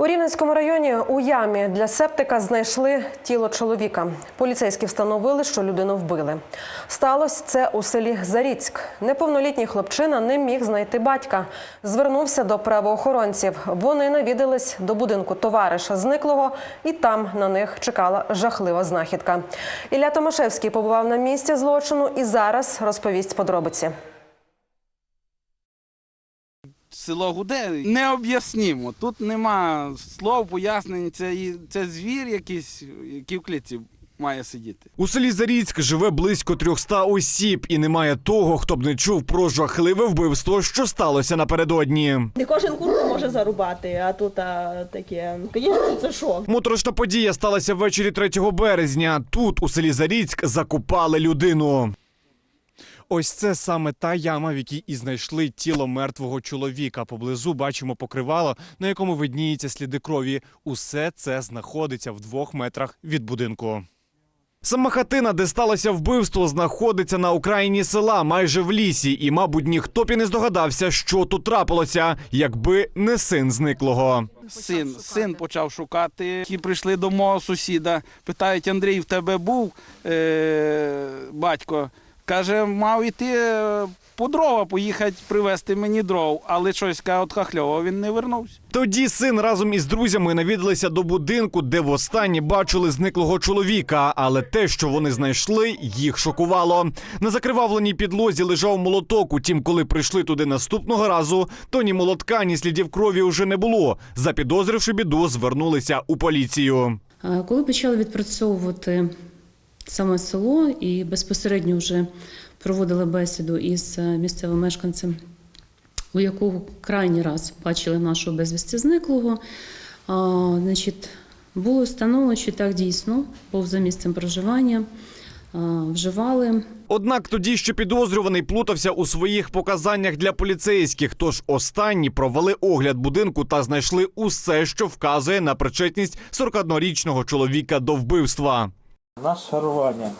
У Рівненському районі у ямі для септика знайшли тіло чоловіка. Поліцейські встановили, що людину вбили. Сталося це у селі Заріцьк. Неповнолітній хлопчина не міг знайти батька. Звернувся до правоохоронців. Вони навідались до будинку товариша зниклого, і там на них чекала жахлива знахідка. Ілля Томашевський побував на місці злочину і зараз розповість подробиці. Село гуде, не об'яснімо. Тут нема слов, пояснень. Це, і- це звір якийсь, який в клітці має сидіти. У селі Заріцьк живе близько 300 осіб, і немає того, хто б не чув про жахливе вбивство, що сталося напередодні. Не кожен курку може зарубати, а тут а, таке. Звісно, це шок. Моторошна подія сталася ввечері 3 березня. Тут, у селі Заріцьк, закопали людину. Ось це саме та яма, в якій і знайшли тіло мертвого чоловіка. Поблизу бачимо покривало, на якому видніються сліди крові. Усе це знаходиться в двох метрах від будинку. Сама хатина, де сталося вбивство, знаходиться на окраїні села, майже в лісі, і, мабуть, ніхто б і не здогадався, що тут трапилося, якби не син зниклого. Син, син почав шукати. Ті прийшли до мого сусіда. Питають, Андрій, в тебе був е- батько. Каже, мав іти е, по дрова поїхати привезти мені дров, але щось каже, от хахльово він не вернувся. Тоді син разом із друзями навідалися до будинку, де востаннє бачили зниклого чоловіка. Але те, що вони знайшли, їх шокувало. На закривавленій підлозі лежав молоток. Утім, коли прийшли туди наступного разу, то ні молотка, ні слідів крові уже не було. Запідозривши біду, звернулися у поліцію. Е, Коли почали відпрацьовувати саме село і безпосередньо вже проводили бесіду із е, місцевим мешканцем, у якого крайній раз бачили нашого безвісти зниклого, а, значить, було встановлено, що так дійсно був за місцем проживання, а, вживали Однак тоді ще підозрюваний плутався у своїх показаннях для поліцейських. Тож останні провели огляд будинку та знайшли усе, що вказує на причетність 41-річного чоловіка до вбивства. Нашарування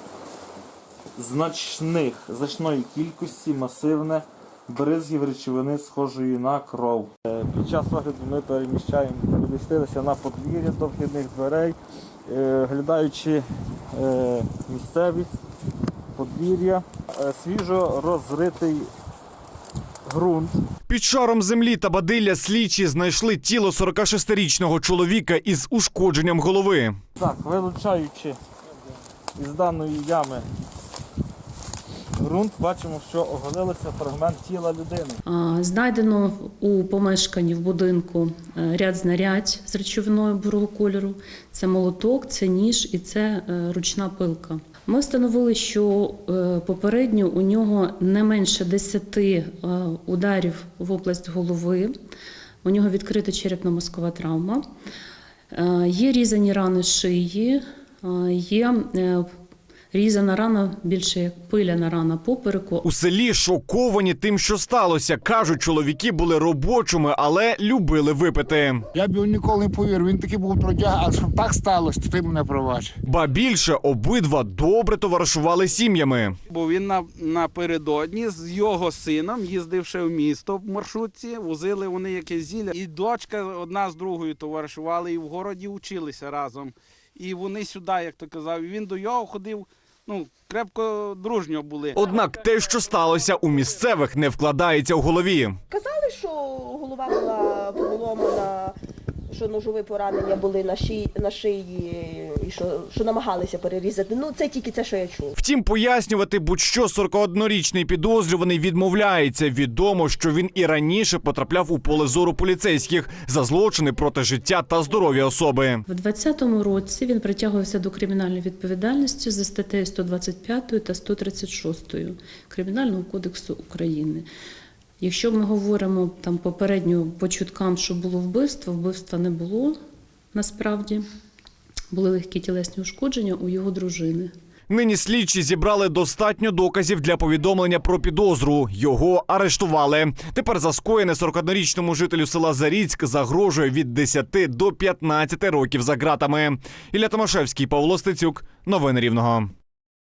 значних, значної кількості масивне бризгів речовини, схожої на кров. Е, Під час огляду ми переміщаємо, перемістилися на подвір'я до вхідних дверей, е, глядаючи е, місцевість, подвір'я, свіжо розритий ґрунт. Під шаром землі та бадилля слідчі знайшли тіло 46-річного чоловіка із ушкодженням голови. Так, вилучаючи із даної ями ґрунт, бачимо, що оголилося фрагмент тіла людини. Знайдено у помешканні в будинку е, ряд знарядь з речовиною бурого кольору. Це молоток, це ніж і це е, ручна пилка. Ми встановили, що е, попередньо у нього не менше 10 е, ударів в область голови. У нього відкрита черепно-мозкова травма. Є різані рани шиї, є е, різана рана більше як пиляна рана попереку. У селі шоковані тим, що сталося. кажуть, чоловіки були робочими, але любили випити. Я б ніколи не повірив. Він такий був трудяга, а щоб так сталося, то ти мене пробач. Ба більше обидва добре товаришували сім'ями. Бо він на, напередодні з його сином їздив ще в місто в маршрутці, возили вони якесь зілля. І дочка одна з другою товаришували, і в городі вчилися разом. І вони сюди, як то казав, і він до його ходив, ну, крепко дружньо були. Однак те, що сталося у місцевих, не вкладається в голові. Казали, що голова була поломана, що ножові поранення були на шиї, на шиї і що, що намагалися перерізати. Ну, це тільки це, що я чув. Втім, пояснювати будь-що 41-річний підозрюваний відмовляється. Відомо, що він і раніше потрапляв у поле зору поліцейських за злочини проти життя та здоров'я особи. В 2020 році він притягувався до кримінальної відповідальності за статтею 125 та 136 Кримінального кодексу України. Якщо ми говоримо там попередньо по чуткам, що було вбивство, вбивства не було насправді. Були легкі тілесні ушкодження у його дружини. Нині слідчі зібрали достатньо доказів для повідомлення про підозру. Його арештували. Тепер за скоєне 41-річному жителю села Заріцьк загрожує від 10 до 15 років за ґратами. Ілля Томашевський, Павло Стецюк. Новини Рівного.